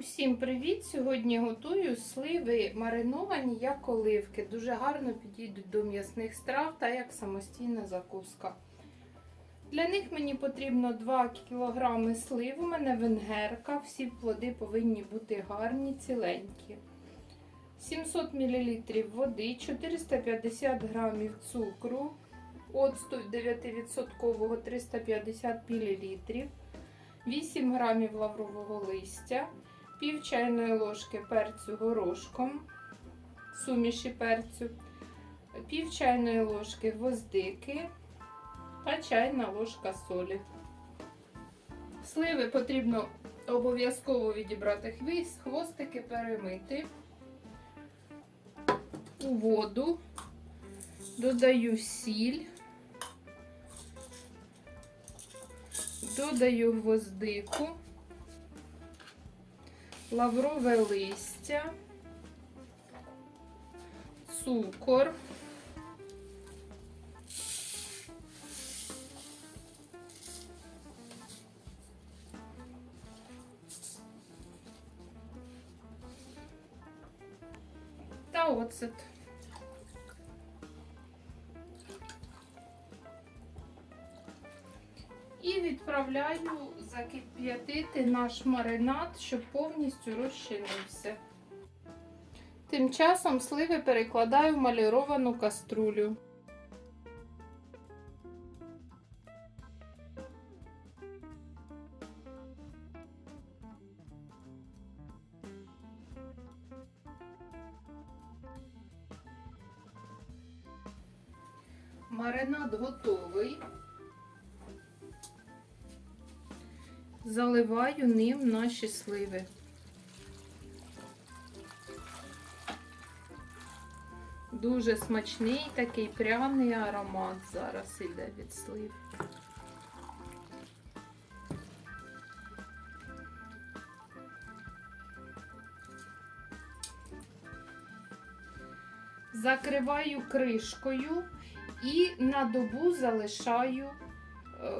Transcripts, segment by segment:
Усім привіт! Сьогодні готую сливи мариновані як оливки. Дуже гарно підійдуть до м'ясних страв та як самостійна закуска. Для них мені потрібно 2 кг слив. У мене венгерка. Всі плоди повинні бути гарні, ціленькі. 700 мл води, 450 г цукру, оцту 9% 350 мл, 8 г лаврового листя, пів чайної ложки перцю горошком, суміші перцю, пів чайної ложки гвоздики та чайна ложка солі. Сливи потрібно обов'язково відібрати хвіст, хвостики перемити у воду, додаю сіль, додаю гвоздику, лаврове листя, цукор. Та оцет. Відправляю закип'ятити наш маринад, щоб повністю розчинився. Тим часом сливи перекладаю в маліровану каструлю. Маринад готовий. Заливаю ним наші сливи. Дуже смачний такий пряний аромат зараз іде від слив. Закриваю кришкою і на добу залишаю, е,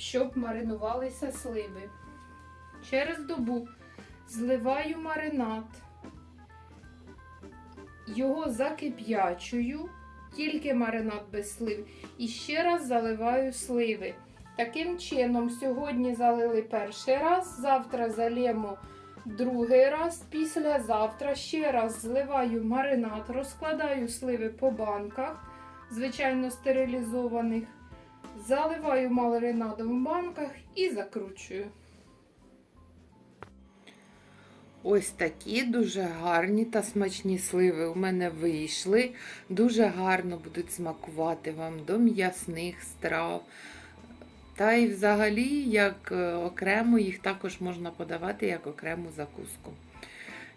щоб маринувалися сливи. Через добу зливаю маринад, його закип'ячую, тільки маринад без слив, і ще раз заливаю сливи. Таким чином, сьогодні залили перший раз, завтра залємо другий раз, післязавтра ще раз зливаю маринад, розкладаю сливи по банках звичайно стерилізованих. Заливаю маринадом в банках і закручую. Ось такі дуже гарні та смачні сливи у мене вийшли. Дуже гарно будуть смакувати вам до м'ясних страв. Та й взагалі, як е, окремо, їх також можна подавати як окрему закуску.